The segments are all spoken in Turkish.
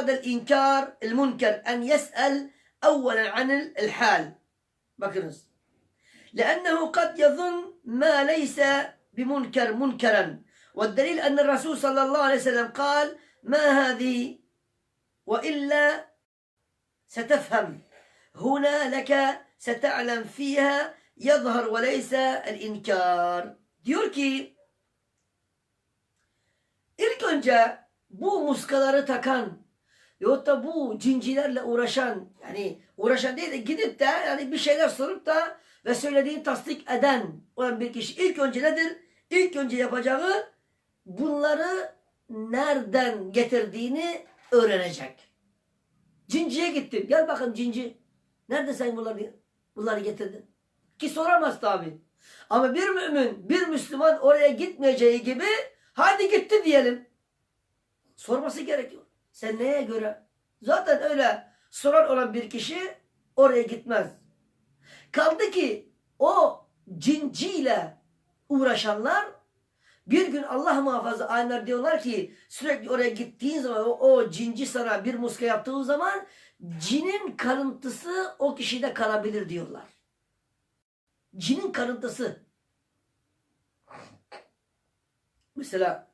أراد الإنكار المنكر أن يسأل أولا عن الحال. bakınız لأنه قد يظن ما ليس بمنكر منكرا. والدليل أن الرسول صلى الله عليه وسلم قال ما هذه؟ وإلا ستفهم. هنا لك ستعلم فيها يظهر وليس الإنكار. diyor ki ilk önce bu yahut da bu cincilerle uğraşan yani uğraşan değil de gidip de yani bir şeyler sorup da ve söylediğini tasdik eden olan bir kişi ilk önce nedir? İlk önce yapacağı bunları nereden getirdiğini öğrenecek. Cinciye gittim. Gel bakın cinci. Nerede sen bunları, bunları getirdin? Ki soramaz tabi. Ama bir mümin, bir Müslüman oraya gitmeyeceği gibi hadi gitti diyelim. Sorması gerekiyor. Sen neye göre? Zaten öyle soran olan bir kişi oraya gitmez. Kaldı ki o cinciyle uğraşanlar bir gün Allah muhafaza alimler diyorlar ki sürekli oraya gittiğin zaman o, o cinci sana bir muska yaptığı zaman cinin karıntısı o kişide kalabilir diyorlar. Cinin karıntısı. Mesela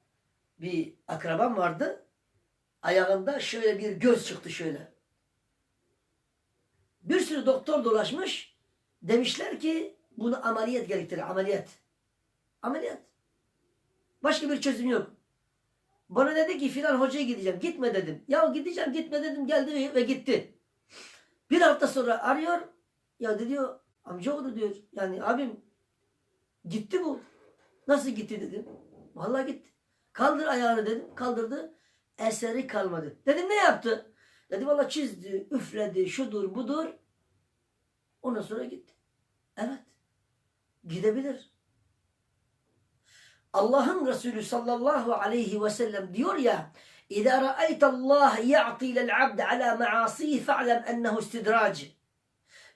bir akrabam vardı. Ayağında şöyle bir göz çıktı şöyle. Bir sürü doktor dolaşmış. Demişler ki bunu ameliyat gerektirir. Ameliyat. Ameliyat. Başka bir çözüm yok. Bana dedi ki filan hocaya gideceğim. Gitme dedim. Ya gideceğim gitme dedim. Geldi ve gitti. Bir hafta sonra arıyor. Ya diyor amcaoğlu diyor. Yani abim gitti bu. Nasıl gitti dedim. Vallahi gitti. Kaldır ayağını dedim. Kaldırdı. Eseri kalmadı. Dedim ne yaptı? Dedi valla çizdi, üfledi, şudur budur. Ondan sonra gitti. Evet. Gidebilir. Allah'ın Resulü sallallahu aleyhi ve sellem diyor ya İzâ ra'aytallâh ya'ti lel abd ala ma'asî fe'lem ennehu istidrac.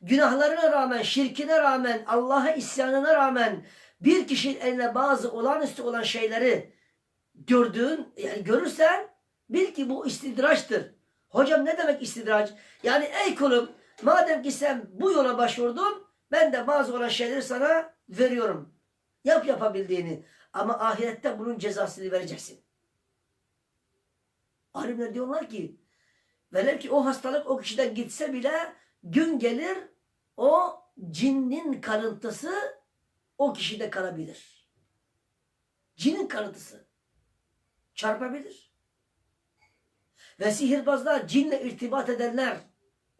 Günahlarına rağmen, şirkine rağmen, Allah'a isyanına rağmen bir kişinin eline bazı olağanüstü olan şeyleri gördüğün, yani görürsen bil ki bu istidraçtır. Hocam ne demek istidraç? Yani ey kulum madem ki sen bu yola başvurdun ben de bazı olan şeyleri sana veriyorum. Yap yapabildiğini. Ama ahirette bunun cezasını vereceksin. Alimler diyorlar ki velev ki o hastalık o kişiden gitse bile gün gelir o cinnin karıntısı o kişide kalabilir. Cinin karıntısı çarpabilir. Ve sihirbazlar cinle irtibat edenler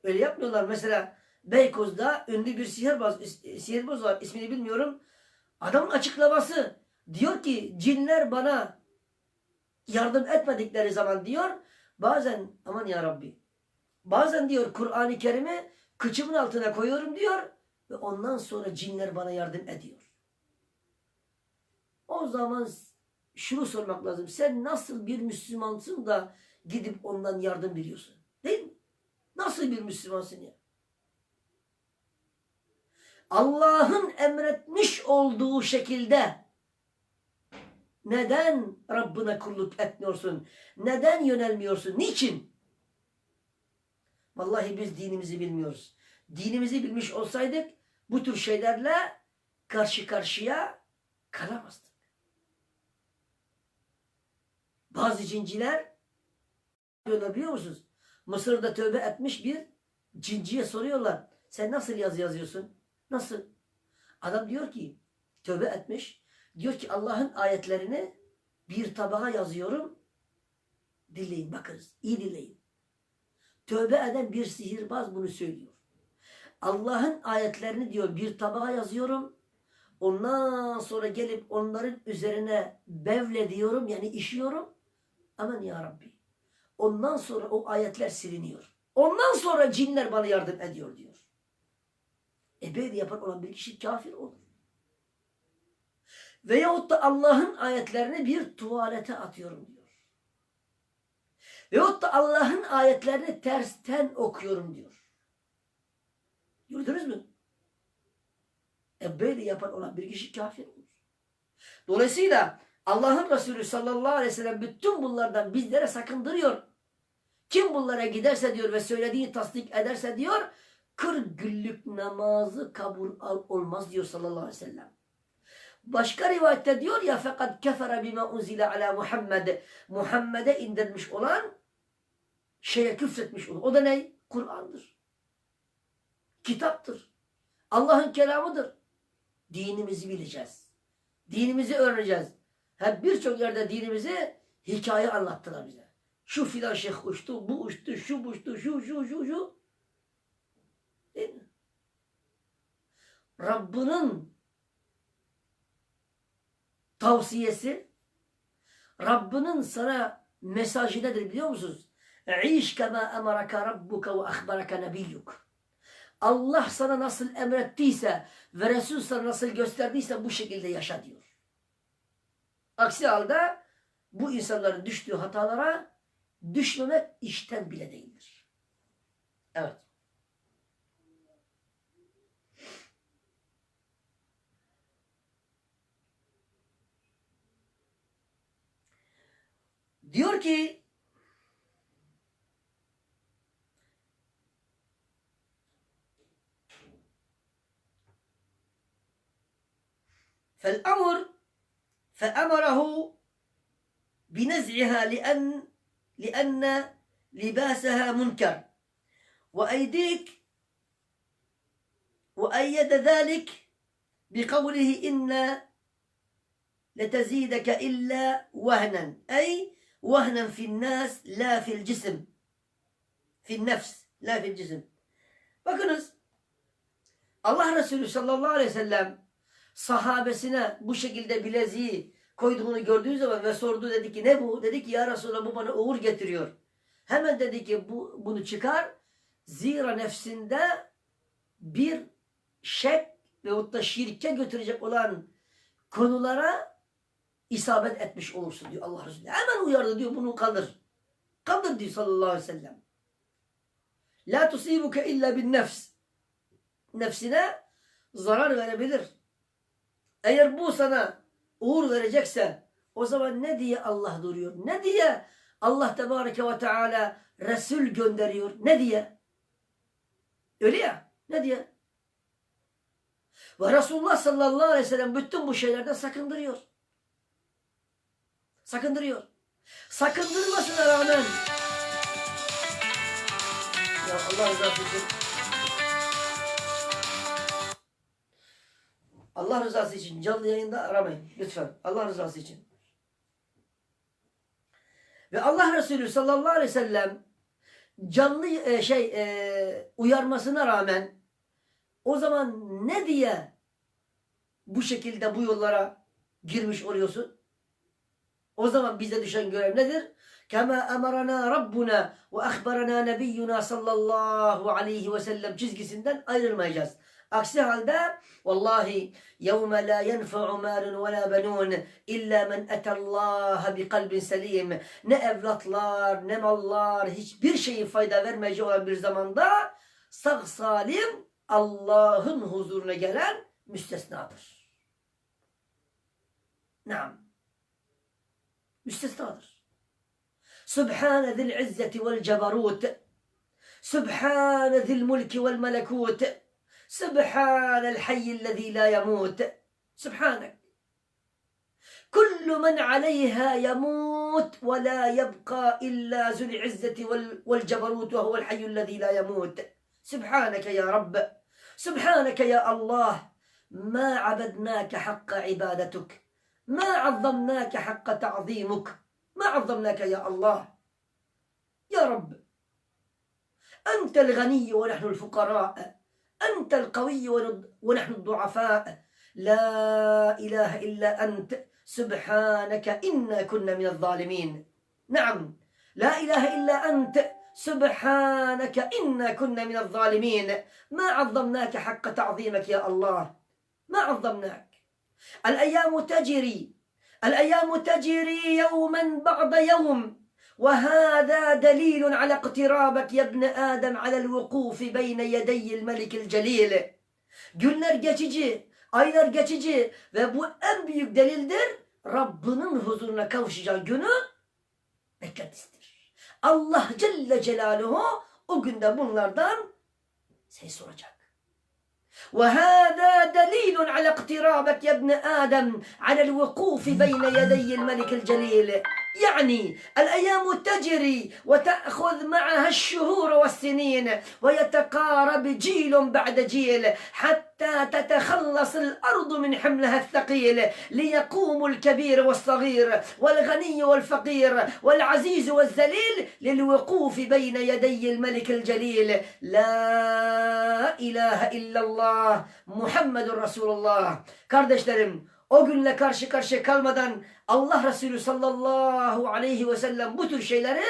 öyle yapmıyorlar. Mesela Beykoz'da ünlü bir sihirbaz, sihirbaz var ismini bilmiyorum. Adamın açıklaması diyor ki cinler bana yardım etmedikleri zaman diyor bazen aman ya Rabbi bazen diyor Kur'an-ı Kerim'i kıçımın altına koyuyorum diyor ve ondan sonra cinler bana yardım ediyor. O zaman şunu sormak lazım. Sen nasıl bir Müslümansın da gidip ondan yardım biliyorsun? Değil mi? Nasıl bir Müslümansın ya? Allah'ın emretmiş olduğu şekilde neden Rabbine kulluk etmiyorsun? Neden yönelmiyorsun? Niçin? Vallahi biz dinimizi bilmiyoruz. Dinimizi bilmiş olsaydık bu tür şeylerle karşı karşıya kalamazdık. Bazı cinciler diyorlar biliyor musunuz? Mısır'da tövbe etmiş bir cinciye soruyorlar. Sen nasıl yazı yazıyorsun? Nasıl? Adam diyor ki tövbe etmiş. Diyor ki Allah'ın ayetlerini bir tabağa yazıyorum. Dinleyin bakınız. iyi dinleyin. Tövbe eden bir sihirbaz bunu söylüyor. Allah'ın ayetlerini diyor bir tabağa yazıyorum. Ondan sonra gelip onların üzerine bevle diyorum yani işiyorum. Aman ya Rabbi. Ondan sonra o ayetler siliniyor. Ondan sonra cinler bana yardım ediyor diyor. E böyle yapan olan bir kişi kafir olur. Veyahut da Allah'ın ayetlerini bir tuvalete atıyorum diyor. Veyahut da Allah'ın ayetlerini tersten okuyorum diyor. Gördünüz mü? E böyle yapan olan bir kişi kafir olur. Dolayısıyla Allah'ın Resulü sallallahu aleyhi ve sellem bütün bunlardan bizlere sakındırıyor. Kim bunlara giderse diyor ve söylediğini tasdik ederse diyor 40 günlük namazı kabul olmaz diyor sallallahu aleyhi ve sellem. Başka rivayette diyor ya fakat kefere bima unzile ala Muhammed. Muhammed'e indirmiş olan şeye küfretmiş olur. O da ne? Kur'an'dır. Kitaptır. Allah'ın kelamıdır. Dinimizi bileceğiz. Dinimizi öğreneceğiz. Hep birçok yerde dinimizi hikaye anlattılar bize. Şu filan şeyh uçtu, bu uçtu, şu uçtu, şu, şu, şu, şu. Değil mi? Rabbinin tavsiyesi, Rabbinin sana mesajı nedir biliyor musunuz? İş kema emaraka rabbuka ve ahbaraka nebiyyuk. Allah sana nasıl emrettiyse ve Resul sana nasıl gösterdiyse bu şekilde yaşa diyor. Aksi halde bu insanların düştüğü hatalara düşmemek işten bile değildir. Evet. Diyor ki فالأمر فأمره بنزعها لأن لأن لباسها منكر. وأيديك وأيد ذلك بقوله إن لتزيدك إلا وهنا. أي وهنا في الناس لا في الجسم. في النفس لا في الجسم. Bakınız Allah Resulü sallallahu aleyhi ve sellem sahabesine bu şekilde bileziği koyduğunu gördüğü zaman ve sordu dedi ki ne bu? Dedi ki ya Resulallah bu bana uğur getiriyor. Hemen dedi ki bu, bunu çıkar. Zira nefsinde bir şek veyahut da şirke götürecek olan konulara isabet etmiş olursun diyor Allah Resulü. Hemen uyardı diyor bunu kaldır. Kaldır diyor sallallahu aleyhi ve sellem. La tusibuke illa bin nefs. Nefsine zarar verebilir. Eğer bu sana uğur verecekse o zaman ne diye Allah duruyor? Ne diye Allah Tebareke ve Teala Resul gönderiyor? Ne diye? Öyle ya. Ne diye? Ve Resulullah sallallahu aleyhi ve sellem bütün bu şeylerden sakındırıyor. Sakındırıyor. Sakındırmasına rağmen ya Allah rızası için Allah rızası için canlı yayında aramayın lütfen. Allah rızası için. Ve Allah Resulü sallallahu aleyhi ve sellem canlı e, şey e, uyarmasına rağmen o zaman ne diye bu şekilde bu yollara girmiş oluyorsun? O zaman bize düşen görev nedir? Kema emarana Rabbuna ve ahbarana nebiyyuna sallallahu aleyhi ve sellem çizgisinden ayrılmayacağız. Aksi halde vallahi yevme la yenfa'u malun ve la benun illa men etallaha bi kalbin selim. Ne evlatlar ne mallar hiçbir şeyin fayda vermeyeceği olan bir zamanda sağ salim Allah'ın huzuruna gelen müstesnadır. Naam. Müstesnadır. Sübhane zil izzeti vel cebarut. Sübhane zil mulki vel melekut. سبحان الحي الذي لا يموت. سبحانك. كل من عليها يموت ولا يبقى إلا ذو العزة وال- والجبروت وهو الحي الذي لا يموت. سبحانك يا رب. سبحانك يا الله. ما عبدناك حق عبادتك. ما عظمناك حق تعظيمك. ما عظمناك يا الله. يا رب. أنت الغني ونحن الفقراء. أنت القوي ون- ونحن الضعفاء. لا إله إلا أنت. سبحانك إنا كنا من الظالمين. نعم. لا إله إلا أنت. سبحانك إنا كنا من الظالمين. ما عظمناك حق تعظيمك يا الله؟ ما عظمناك. الأيام تجري. الأيام تجري يوما بعد يوم. وهذا دليل على اقترابك يا ابن آدم على الوقوف بين يدي الملك الجليل Günler geçici, aylar geçici ve bu en büyük delildir. Rabbinin huzuruna kavuşacağı günü beklentisidir. Allah Celle Celaluhu o günde bunlardan ses soracak. وهذا دليل على اقترابك يا ابن آدم على الوقوف بين يدي الملك الجليل يعني الأيام تجري وتأخذ معها الشهور والسنين ويتقارب جيل بعد جيل حتى تتخلص الأرض من حملها الثقيل ليقوم الكبير والصغير والغني والفقير والعزيز والذليل للوقوف بين يدي الملك الجليل. لا إله إلا الله. محمد رسول الله. Kardeşlerim o günle karşı karşıya kalmadan Allah Resulü sallallahu aleyhi ve sellem bu tür şeyleri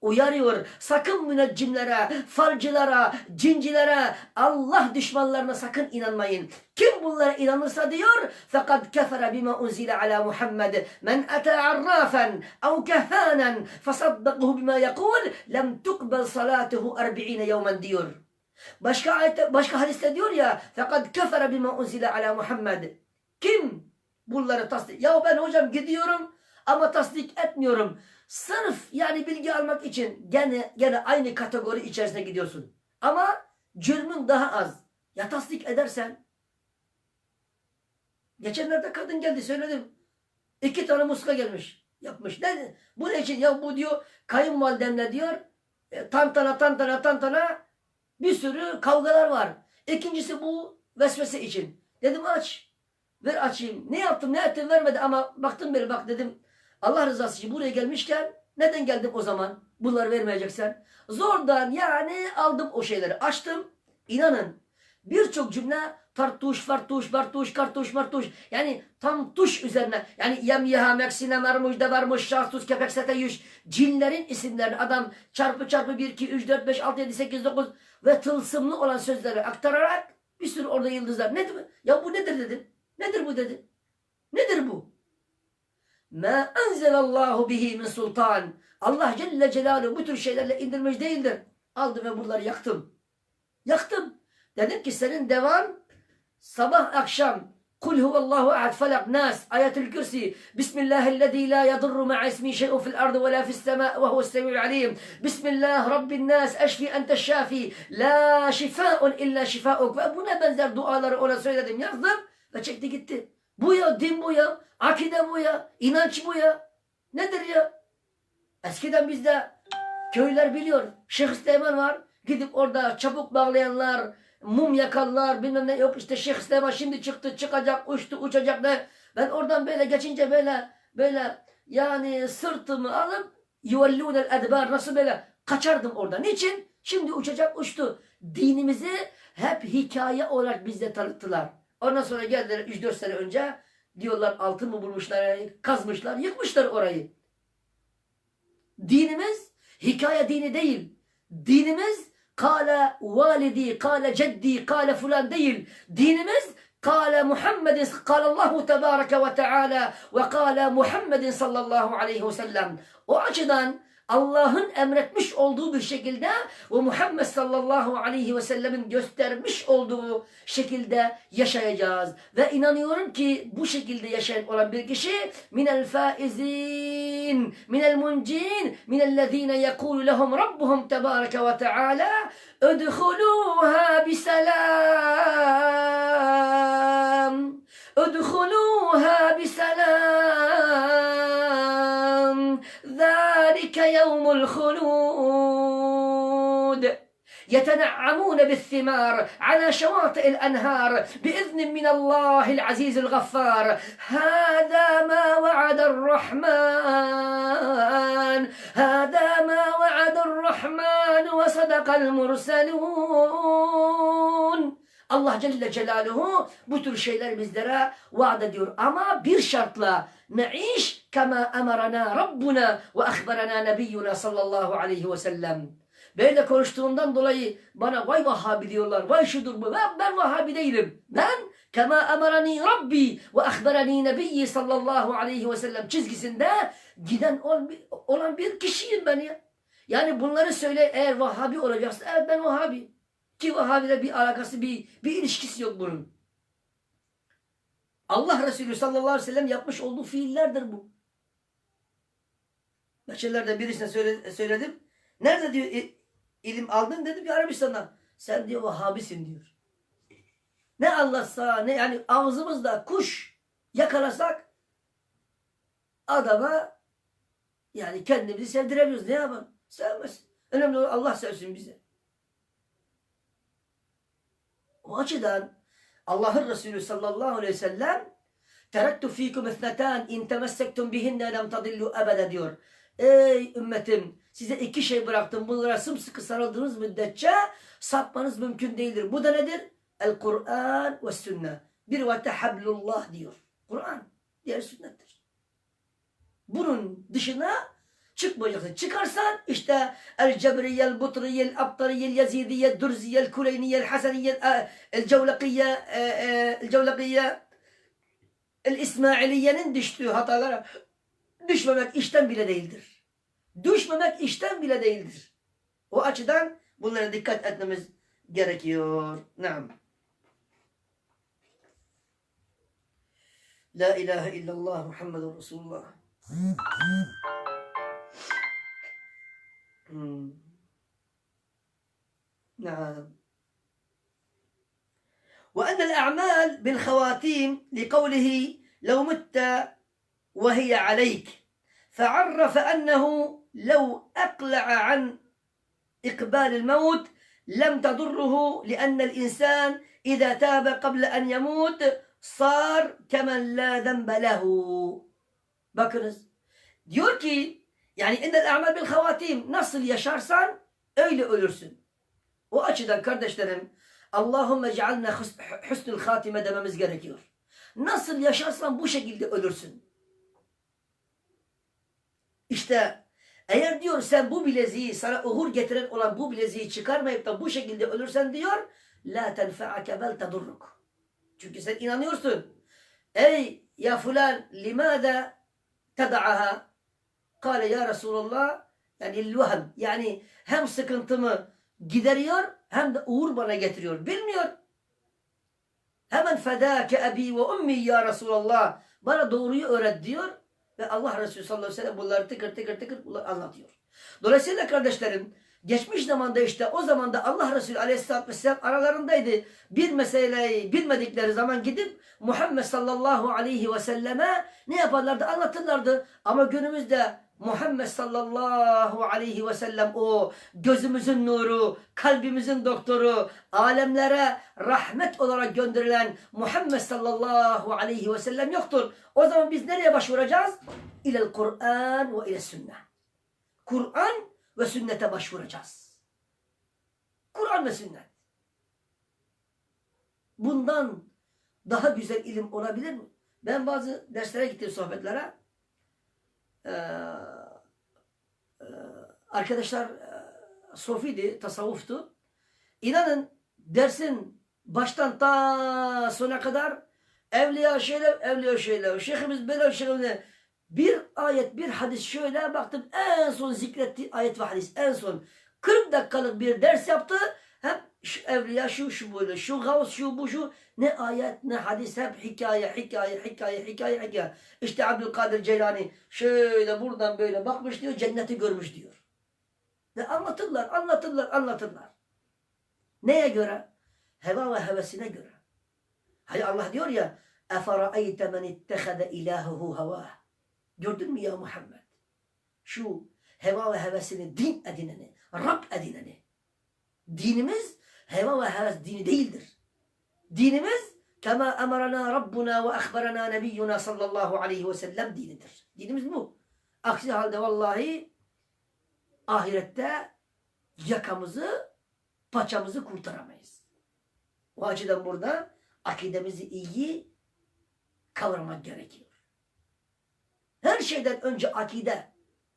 uyarıyor. Sakın müneccimlere, falcılara, cincilere, Allah düşmanlarına sakın inanmayın. Kim bunlara inanırsa diyor fakat kefere bima unzile ala Muhammed men ata arrafan ev kehanen fasaddaqahu bima yekul lem tukbel salatuhu 40 yevmen diyor. Başka ayette, başka hadiste diyor ya fakat kefere bima unzile ala Muhammed. Kim bunları tasdik? Ya ben hocam gidiyorum ama tasdik etmiyorum. Sırf yani bilgi almak için gene gene aynı kategori içerisine gidiyorsun. Ama cürmün daha az. Ya tasdik edersen. Geçenlerde kadın geldi söyledim. İki tane muska gelmiş. Yapmış. Ne? Bu ne için? Ya bu diyor kayınvalidemle diyor e, tantana tantana tantana bir sürü kavgalar var. İkincisi bu vesvese için. Dedim aç. Ver açayım. Ne yaptım ne ettim vermedi ama baktım böyle bak dedim. Allah rızası için buraya gelmişken neden geldim o zaman? Bunları vermeyeceksen. Zordan yani aldım o şeyleri. Açtım. İnanın birçok cümle tartuş, fartuş, bartuş, kartuş, martuş. Yani tam tuş üzerine. Yani yemyeha, meksine, mermuş, devarmuş, şahsus, kepek, sete, yüş. Cinlerin isimlerini adam çarpı çarpı 1, 2, 3, 4, 5, 6, 7, 8, 9 ve tılsımlı olan sözleri aktararak bir sürü orada yıldızlar. Nedir? Ya bu nedir dedim. Nedir bu dedi. Nedir bu? Ma enzelallahu bihi min sultan. Allah Celle Celaluhu bu tür şeylerle indirmiş değildir. Aldım ve bunları yaktım. Yaktım. Dedim ki senin devan sabah akşam Kul huvallahu ahad felak nas ayetül kürsi Bismillahillezî la yadurru ma'a ismi şey'un fil ardı ve la fis semâ ve huves semî'ul alim Bismillah Rabbin nas eşfi ente şafi La şifâun illa şifâuk ve buna benzer duaları ona söyledim yazdım ve çekti gitti. Bu ya din bu ya akide bu ya inanç bu ya nedir ya? Eskiden bizde köyler biliyor Şeyh Süleyman var gidip orada çabuk bağlayanlar mum yakanlar bilmem ne yok işte Şeyh Süleyman şimdi çıktı çıkacak uçtu uçacak ne ben oradan böyle geçince böyle böyle yani sırtımı alıp yuvellûnel edbar nasıl böyle kaçardım oradan. Niçin? Şimdi uçacak uçtu. Dinimizi hep hikaye olarak bizde tanıttılar. Ondan sonra geldiler 3-4 sene önce diyorlar altın mı bulmuşlar kazmışlar yıkmışlar orayı. Dinimiz hikaye dini değil. Dinimiz kale validi, kale ceddi, kale fulan değil. Dinimiz kale Muhammed, kale Allahu tebareke ve teala ve kale Muhammed sallallahu aleyhi ve sellem. O açıdan Allah'ın emretmiş olduğu bir şekilde ve Muhammed sallallahu aleyhi ve sellemin göstermiş olduğu şekilde yaşayacağız. Ve inanıyorum ki bu şekilde yaşayan olan bir kişi minel faizin, minel muncin, minellezine yekulu lehum rabbuhum tebareke ve teala ödhuluha biselam. ödhuluha biselam. ذلك يوم الخلود. يتنعمون بالثمار على شواطئ الأنهار بإذن من الله العزيز الغفار. هذا ما وعد الرحمن. هذا ما وعد الرحمن وصدق المرسلون. Allah Celle Celaluhu bu tür şeyler bizlere vaat ediyor. Ama bir şartla ne'iş kema emarana Rabbuna ve ahbarana nebiyyuna sallallahu aleyhi ve sellem. Böyle konuştuğumdan dolayı bana vay Vahabi diyorlar. Vay şudur bu. Ben, ben Vahabi değilim. Ben kema emarani Rabbi ve ahbarani nebiyyi sallallahu aleyhi ve sellem çizgisinde giden olan bir kişiyim ben ya. Yani bunları söyle eğer Vahabi olacaksın. Evet ben Vahabi. Ki Vahabi'de bir alakası, bir, bir ilişkisi yok bunun. Allah Resulü sallallahu aleyhi ve sellem yapmış olduğu fiillerdir bu. Geçenlerde birisine söyle- söyledim. Nerede diyor "i- ilim aldın dedim ki Arabistan'dan. Sen diyor Vahabisin diyor. Ne anlatsa ne yani ağzımızda kuş yakalasak adama yani kendimizi sevdiremiyoruz. Ne yapalım? Sevmez. Önemli olan Allah sevsin bizi. O açıdan Allah'ın Resulü sallallahu aleyhi ve sellem teraktu fikum ithnatan in temessektum bihinne lem tadillu ebede diyor. Ey ümmetim size iki şey bıraktım. Bunlara sımsıkı sarıldığınız müddetçe sapmanız mümkün değildir. Bu da nedir? El Kur'an ve sünnet. Bir rivayette hablullah diyor. Kur'an diğer sünnettir. Bunun dışına çıkmayacaksın. Çıkarsan işte el cebriyel butriyel abtariyel yazidiyel durziyel kuleyniyel hasaniyel el cevlakiye e, el cevlakiye el İsmailiye'nin düştüğü hatalara düşmemek işten bile değildir. Düşmemek işten bile değildir. O açıdan bunlara dikkat etmemiz gerekiyor. Naam. La ilahe illallah Muhammedun Resulullah. نعم وأن الأعمال بالخواتيم لقوله لو مت وهي عليك فعرف أنه لو أقلع عن إقبال الموت لم تضره لأن الإنسان إذا تاب قبل أن يموت صار كمن لا ذنب له Bakınız. Diyor ki yani innel a'mal bil havatim nasıl yaşarsan öyle ölürsün. O açıdan kardeşlerim Allahümme cealna hus- husnül hatime dememiz gerekiyor. Nasıl yaşarsan bu şekilde ölürsün. İşte eğer diyor sen bu bileziği sana uğur getiren olan bu bileziği çıkarmayıp da bu şekilde ölürsen diyor la tenfa'ake bel tadurruk. Çünkü sen inanıyorsun. Ey ya fulan limada teda'aha kale ya Resulallah yani ilvahm yani hem sıkıntımı gideriyor hem de uğur bana getiriyor. Bilmiyor. Hemen fedâke ebi ve ummi ya Resulallah. Bana doğruyu öğret diyor. Ve Allah Resulü sallallahu aleyhi ve sellem bunları tıkır tıkır tıkır anlatıyor. Dolayısıyla kardeşlerim geçmiş zamanda işte o zamanda Allah Resulü aleyhisselatü vesselam aralarındaydı. Bir meseleyi bilmedikleri zaman gidip Muhammed sallallahu aleyhi ve selleme ne yaparlardı anlatırlardı. Ama günümüzde Muhammed sallallahu aleyhi ve sellem o gözümüzün nuru, kalbimizin doktoru, alemlere rahmet olarak gönderilen Muhammed sallallahu aleyhi ve sellem yoktur. O zaman biz nereye başvuracağız? İlel Kur'an ve ile sünnet. Kur'an ve sünnete başvuracağız. Kur'an ve sünnet. Bundan daha güzel ilim olabilir mi? Ben bazı derslere gittim sohbetlere. Ee, e, arkadaşlar e, sofiydi, tasavvuftu. İnanın dersin baştan ta sona kadar evliya şöyle, evliya şöyle, şeyhimiz böyle şöyle. Bir ayet, bir hadis şöyle baktım en son zikrettiği ayet ve hadis en son 40 dakikalık bir ders yaptı. Hep şu evliya şu şu böyle, şu gavs şu bu şu ne ayet ne hadis hep hikaye hikaye hikaye hikaye hikaye. İşte Abdülkadir Ceylani şöyle buradan böyle bakmış diyor cenneti görmüş diyor. Ve anlatırlar anlatırlar anlatırlar. Neye göre? Heva ve hevesine göre. Hani Allah diyor ya اَفَرَأَيْتَ مَنِ اتَّخَذَ اِلَٰهُهُ هَوَاهُ Gördün mü ya Muhammed? Şu heva ve hevesini din edineni, Rab edineni. Dinimiz heva ve heves dini değildir. Dinimiz kema emarana Rabbuna ve ahbarana nebiyyuna sallallahu aleyhi ve sellem dinidir. Dinimiz bu. Aksi halde vallahi ahirette yakamızı, paçamızı kurtaramayız. O açıdan burada akidemizi iyi kavramak gerekiyor. Her şeyden önce akide.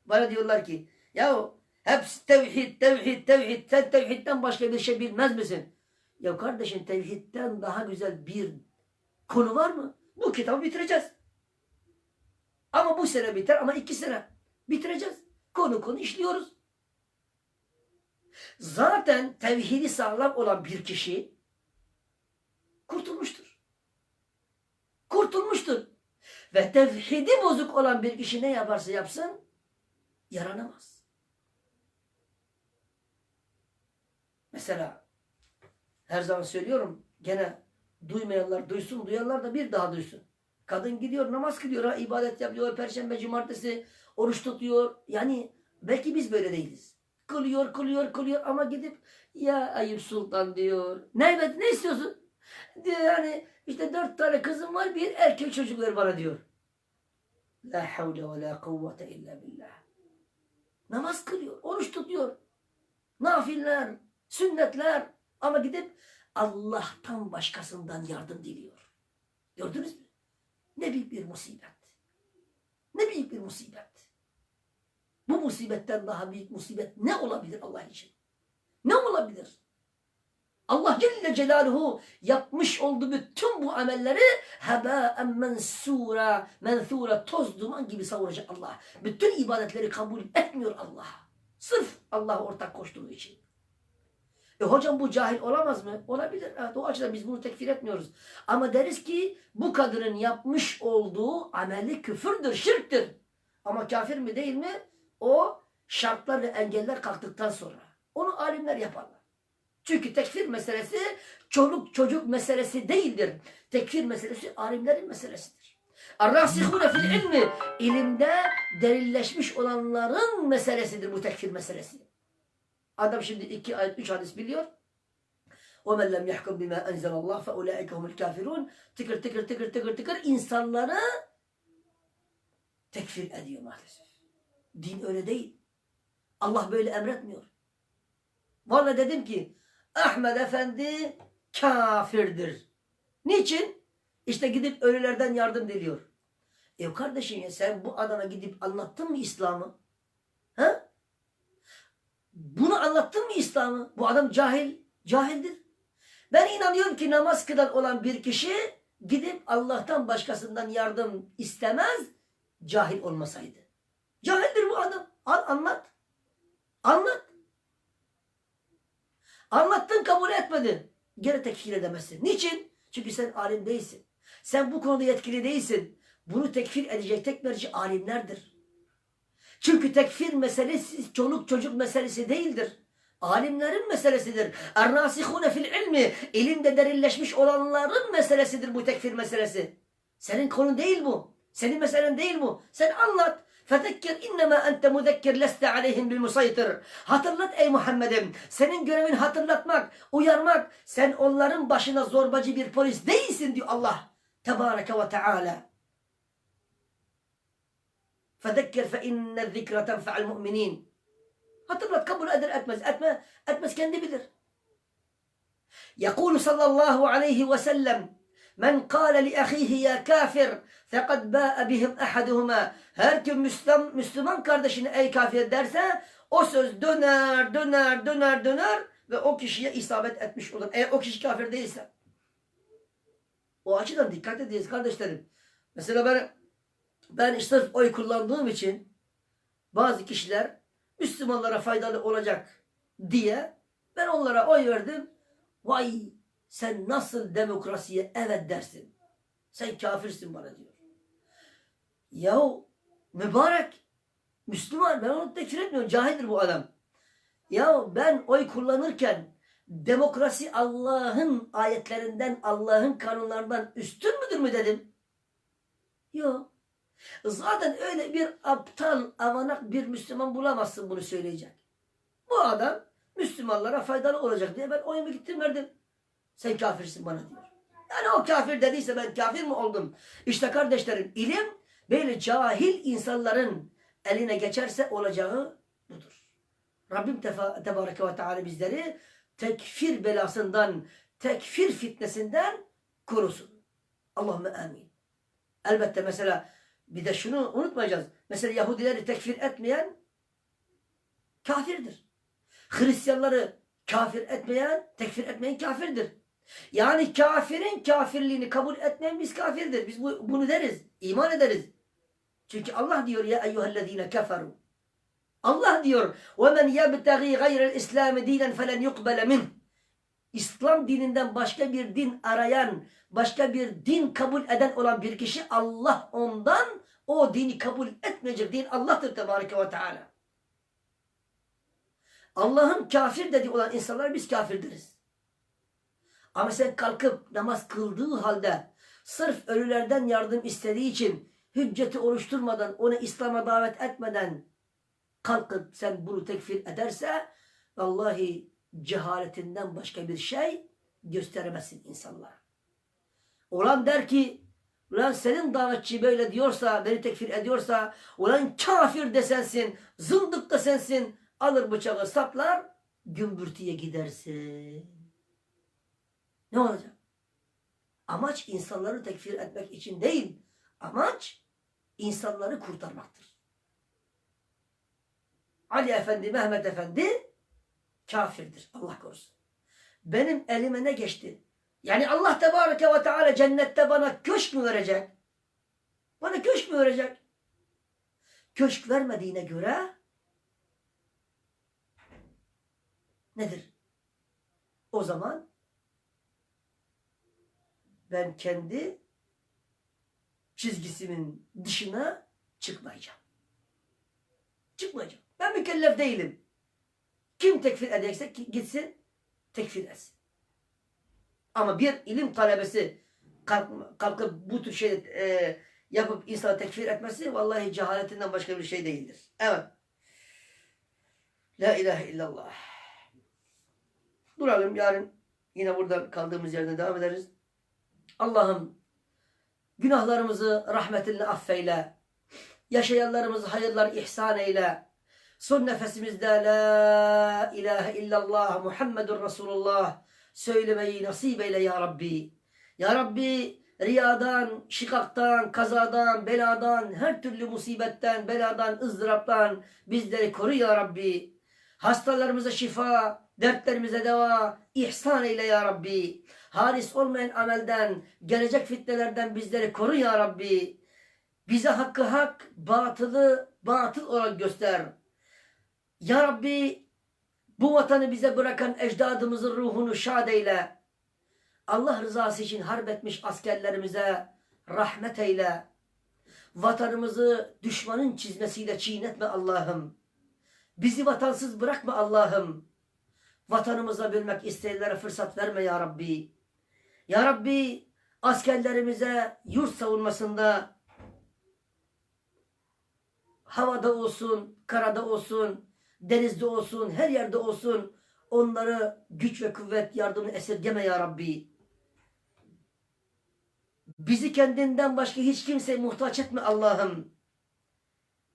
Bana diyorlar ki ya hepsi tevhid, tevhid, tevhid. Sen tevhidden başka bir şey bilmez misin? Ya kardeşim tevhidden daha güzel bir konu var mı? Bu kitabı bitireceğiz. Ama bu sene biter ama iki sene bitireceğiz. Konu konu işliyoruz. Zaten tevhidi sağlam olan bir kişi kurtulmuştur. kurtulmuştur. Ve tevhidi bozuk olan bir kişi ne yaparsa yapsın yaranamaz. Mesela her zaman söylüyorum gene duymayanlar duysun, duyanlar da bir daha duysun. Kadın gidiyor namaz kılıyor, ha, ibadet yapıyor, perşembe, cumartesi oruç tutuyor. Yani belki biz böyle değiliz. Kılıyor, kılıyor, kılıyor ama gidip ya Ayıp Sultan diyor. Ne, ne istiyorsun? Diyor yani işte dört tane kızım var bir erkek çocuklar bana diyor. La havle ve la kuvvete illa billah. Namaz kılıyor, oruç tutuyor. Nafiller, sünnetler ama gidip Allah'tan başkasından yardım diliyor. Gördünüz mü? Ne büyük bir musibet. Ne büyük bir musibet. Bu musibetten daha büyük musibet ne olabilir Allah için? Ne olabilir? Allah Celle Celaluhu yapmış olduğu bütün bu amelleri hebâen mensûra, menthûra, toz duman gibi savuracak Allah. Bütün ibadetleri kabul etmiyor Allah. Sırf Allah'a ortak koştuğu için. E hocam bu cahil olamaz mı? Olabilir. Evet, o açıdan biz bunu tekfir etmiyoruz. Ama deriz ki bu kadının yapmış olduğu ameli küfürdür, şirktir. Ama kafir mi değil mi? O şartlar ve engeller kalktıktan sonra. Onu alimler yaparlar. Çünkü tekfir meselesi çoluk çocuk meselesi değildir. Tekfir meselesi alimlerin meselesidir. Ar-rasihune fil ilmi ilimde delilleşmiş olanların meselesidir bu tekfir meselesi. Adam şimdi iki ayet, üç hadis biliyor. وَمَنْ لَمْ يَحْكُمْ بِمَا أَنْزَلَ اللّٰهِ فَاُولَٰئِكَ هُمُ الْكَافِرُونَ Tıkır tıkır tıkır tıkır tıkır insanları tekfir ediyor maalesef. Din öyle değil. Allah böyle emretmiyor. Vallahi dedim ki Ahmet Efendi kafirdir. Niçin? İşte gidip ölülerden yardım diliyor. E kardeşim ya sen bu adama gidip anlattın mı İslam'ı? Ha? Bunu anlattın mı İslam'ı? Bu adam cahil, cahildir. Ben inanıyorum ki namaz kılan olan bir kişi gidip Allah'tan başkasından yardım istemez cahil olmasaydı. Cahildir bu adam. Al anlat. Anlat. Anlattın kabul etmedin. Gene tekfir edemezsin. Niçin? Çünkü sen alim değilsin. Sen bu konuda yetkili değilsin. Bunu tekfir edecek tek merci alimlerdir. Çünkü tekfir meselesi çoluk çocuk meselesi değildir. Alimlerin meselesidir. Er-rasihune fil ilmi ilimde derilleşmiş olanların meselesidir bu tekfir meselesi. Senin konun değil bu. Senin meselen değil bu. Sen anlat. Fezekkir innema ente muzekkir leste aleyhim bil musaytir. Hatırlat ey Muhammed'im. Senin görevin hatırlatmak, uyarmak. Sen onların başına zorbacı bir polis değilsin diyor Allah. Tebareke ve Teala. Fezekkir fe inne zikra tenfa'al mu'minin. Hatırlat kabul eder etmez. Etme, etmez kendi bilir. يقول صلى الله عليه وسلم من قال لأخيه يا كافر فقد باء بهم أحدهما her kim Müslüman, Müslüman kardeşine ey kafir derse o söz döner döner döner döner ve o kişiye isabet etmiş olur. Eğer o kişi kafir değilse. O açıdan dikkat ediniz kardeşlerim. Mesela ben ben sırf oy kullandığım için bazı kişiler Müslümanlara faydalı olacak diye ben onlara oy verdim. Vay sen nasıl demokrasiye evet dersin? Sen kafirsin bana diyor. Yahu mübarek Müslüman ben onu tekfir etmiyorum. Cahildir bu adam. Ya ben oy kullanırken demokrasi Allah'ın ayetlerinden, Allah'ın kanunlarından üstün müdür mü dedim? Yok. Zaten öyle bir aptal, avanak bir Müslüman bulamazsın bunu söyleyecek. Bu adam Müslümanlara faydalı olacak diye ben oyumu gittim verdim. Sen kafirsin bana diyor. Yani o kafir dediyse ben kafir mi oldum? İşte kardeşlerim ilim böyle cahil insanların eline geçerse olacağı budur. Rabbim Tebareke ve Teala bizleri tekfir belasından, tekfir fitnesinden korusun. Allahümme amin. Elbette mesela bir de şunu unutmayacağız. Mesela Yahudileri tekfir etmeyen kafirdir. Hristiyanları kafir etmeyen, tekfir etmeyen kafirdir. Yani kafirin kafirliğini kabul etmeyen biz kafirdir. Biz bu, bunu deriz. iman ederiz. Çünkü Allah diyor ya eyyühellezine keferu. Allah diyor ve men yebtegi gayrel islami dinen felen yukbele. İslam dininden başka bir din arayan, başka bir din kabul eden olan bir kişi Allah ondan o dini kabul etmeyecek. Din Allah'tır Tebareke ve Teala. Allah'ın kafir dediği olan insanlar biz kafir deriz. Ama sen kalkıp namaz kıldığı halde sırf ölülerden yardım istediği için hücceti oluşturmadan, onu İslam'a davet etmeden kalkıp sen bunu tekfir ederse vallahi cehaletinden başka bir şey gösteremezsin insanlara. Olan der ki ulan senin davetçi böyle diyorsa, beni tekfir ediyorsa ulan kafir de sensin, zındık da sensin alır bıçağı saplar gümbürtüye gidersin. Ne olacak? Amaç insanları tekfir etmek için değil. Amaç insanları kurtarmaktır. Ali Efendi, Mehmet Efendi kafirdir. Allah korusun. Benim elime ne geçti? Yani Allah Tebareke ve Teala cennette bana köşk mü verecek? Bana köşk mü verecek? Köşk vermediğine göre nedir? O zaman ben kendi çizgisimin dışına çıkmayacağım. Çıkmayacağım. Ben mükellef değilim. Kim tekfir edecekse gitsin tekfir etsin. Ama bir ilim talebesi kalk- kalkıp bu tür şey e, yapıp insanı tekfir etmesi vallahi cehaletinden başka bir şey değildir. Evet. La ilahe illallah. Duralım yarın yine burada kaldığımız yerden devam ederiz. Allah'ım günahlarımızı rahmetinle affeyle. Yaşayanlarımızı hayırlar ihsan eyle. Son nefesimizde la ilahe illallah Muhammedur Resulullah söylemeyi nasip eyle ya Rabbi. Ya Rabbi riyadan, şikaktan, kazadan, beladan, her türlü musibetten, beladan, ızdıraptan bizleri koru ya Rabbi. Hastalarımıza şifa, dertlerimize deva, ihsan eyle ya Rabbi. Haris olmayan amelden, gelecek fitnelerden bizleri koru ya Rabbi. Bize hakkı hak, batılı batıl olarak göster. Ya Rabbi bu vatanı bize bırakan ecdadımızın ruhunu şad eyle. Allah rızası için harp etmiş askerlerimize rahmet eyle. Vatanımızı düşmanın çizmesiyle çiğnetme Allah'ım. Bizi vatansız bırakma Allah'ım. Vatanımıza bölmek isteyenlere fırsat verme ya Rabbi. Ya Rabbi askerlerimize yurt savunmasında havada olsun, karada olsun, denizde olsun, her yerde olsun onları güç ve kuvvet yardımını esirgeme ya Rabbi. Bizi kendinden başka hiç kimseye muhtaç etme Allah'ım.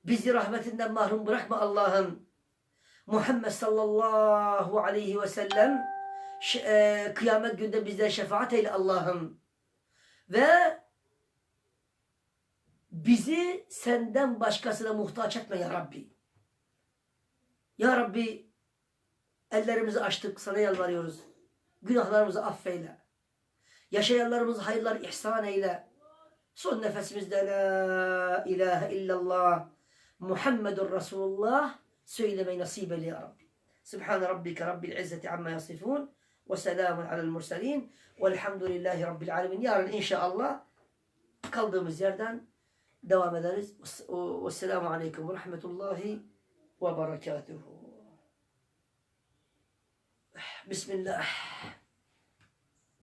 Bizi rahmetinden mahrum bırakma Allah'ım. Muhammed sallallahu aleyhi ve sellem e, kıyamet günde bizlere şefaat eyle Allah'ım. Ve bizi senden başkasına muhtaç etme ya Rabbi. Ya Rabbi ellerimizi açtık sana yalvarıyoruz. Günahlarımızı affeyle. Yaşayanlarımızı hayırlar ihsan eyle. Son nefesimizde la ilahe illallah Muhammedur Resulullah söylemeyi nasip eyle ya Rabbi. Subhane rabbike rabbil izzeti amma yasifun ve selamun alel murselin velhamdülillahi rabbil alemin. Yarın inşallah kaldığımız yerden devam ederiz. Vesselamu aleyküm ve rahmetullahi ve berekatuhu. Bismillah.